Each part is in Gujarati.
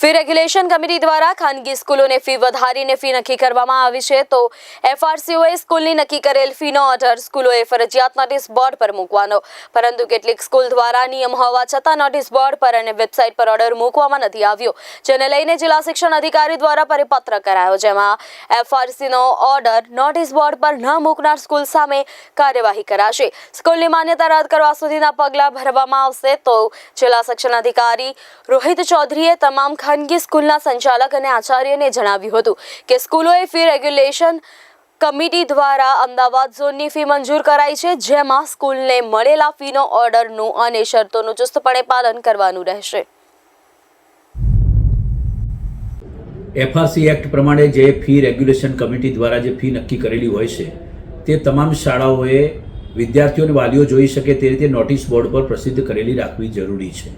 ફી રેગ્યુલેશન કમિટી દ્વારા ખાનગી સ્કૂલોને ફી વધારીને ફી નક્કી કરવામાં આવી છે. તો એફઆરસીઓએ સ્કૂલની નક્કી કરેલ ફીનો ઓર્ડર સ્કૂલોએ ફરજિયાત નોટિસ બોર્ડ પર મૂકવાનો. પરંતુ કેટલીક સ્કૂલ દ્વારા નિયમ હોવા છતાં નોટિસ બોર્ડ પર અને વેબસાઇટ પર ઓર્ડર મૂકવામાં નથી આવ્યો, જેને લઈને જિલ્લા શિક્ષણ અધિકારી દ્વારા પરિપત્ર કરાયો, જેમાં એફઆરસીનો ઓર્ડર નોટિસ બોર્ડ પર ન મૂકનાર સ્કૂલ સામે કાર્યવાહી કરાશે. સ્કૂલની માન્યતા રદ કરવા સુધીના પગલાં ભરવામાં આવશે. તો જિલ્લા શિક્ષણ અધિકારી રોહિત ચૌધરીએ તમામ ખાનગી સ્કૂલના સંચાલક અને આચાર્યને જણાવ્યું હતું કે સ્કૂલોએ ફી રેગ્યુલેશન કમિટી દ્વારા અમદાવાદ ઝોનની ફી મંજૂર કરાઈ છે, જેમાં સ્કૂલને મળેલા ફીનો ઓર્ડરનું અને શરતોનું ચુસ્તપણે પાલન કરવાનું રહેશે. એફઆરસી એક્ટ પ્રમાણે જે ફી રેગ્યુલેશન કમિટી દ્વારા જે ફી નક્કી કરેલી હોય છે, તે તમામ શાળાઓએ વિદ્યાર્થીઓને વાલીઓ જોઈ શકે તે રીતે નોટિસ બોર્ડ પર પ્રસિદ્ધ કરેલી રાખવી જરૂરી છે.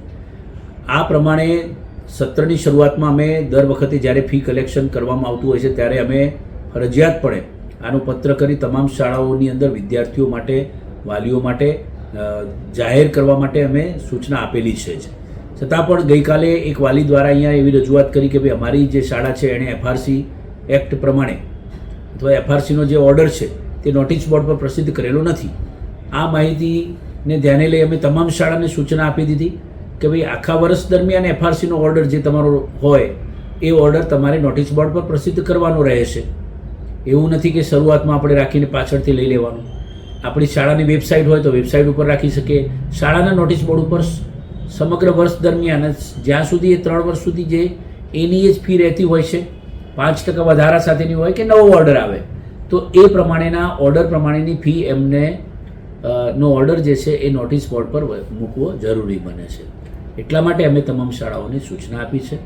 આ પ્રમાણે સત્રની શરૂઆતમાં અમે દર વખતે જ્યારે ફી કલેક્શન કરવામાં આવતું હોય છે, ત્યારે અમે ફરજિયાતપણે આનો પત્ર કરી તમામ શાળાઓની અંદર વિદ્યાર્થીઓ માટે, વાલીઓ માટે જાહેર કરવા માટે અમે સૂચના આપેલી છે. છતાં પણ ગઈકાલે એક વાલી દ્વારા અહીંયા એવી રજૂઆત કરી કે ભાઈ અમારી જે શાળા છે એણે એફઆરસી એક્ટ પ્રમાણે અથવા એફઆરસીનો જે ઓર્ડર છે, તે નોટિસ બોર્ડ પર પ્રસિદ્ધ કરેલો નથી. આ માહિતીને ધ્યાને લઈ અમે તમામ શાળાને સૂચના આપી દીધી. કે ભાઈ આખા વર્ષ દરમિયાન એફઆરસીનો ઓર્ડર જે તમારો હોય, એ ઓર્ડર તમારે નોટિસ બોર્ડ પર પ્રસિદ્ધ કરવાનો રહેશે. એવું નથી કે શરૂઆતમાં આપણે રાખીને પાછળથી લઈ લેવાનું. આપણી શાળાની વેબસાઇટ હોય તો વેબસાઇટ ઉપર રાખી શકીએ. શાળાના નોટિસ બોર્ડ ઉપર સમગ્ર વર્ષ દરમિયાન જ્યાં સુધી એ ત્રણ વર્ષ સુધી જે એની જ ફી રહેતી હોય છે, પાંચ ટકા વધારા સાથેની હોય કે નવો ઓર્ડર આવે, તો એ પ્રમાણેના ઓર્ડર પ્રમાણેની ફી એમને નો ઓર્ડર જે છે એ નોટિસ બોર્ડ પર મૂકવો જરૂરી બને છે. એટલા માટે અમે તમામ શાળાઓને સૂચના આપી છે.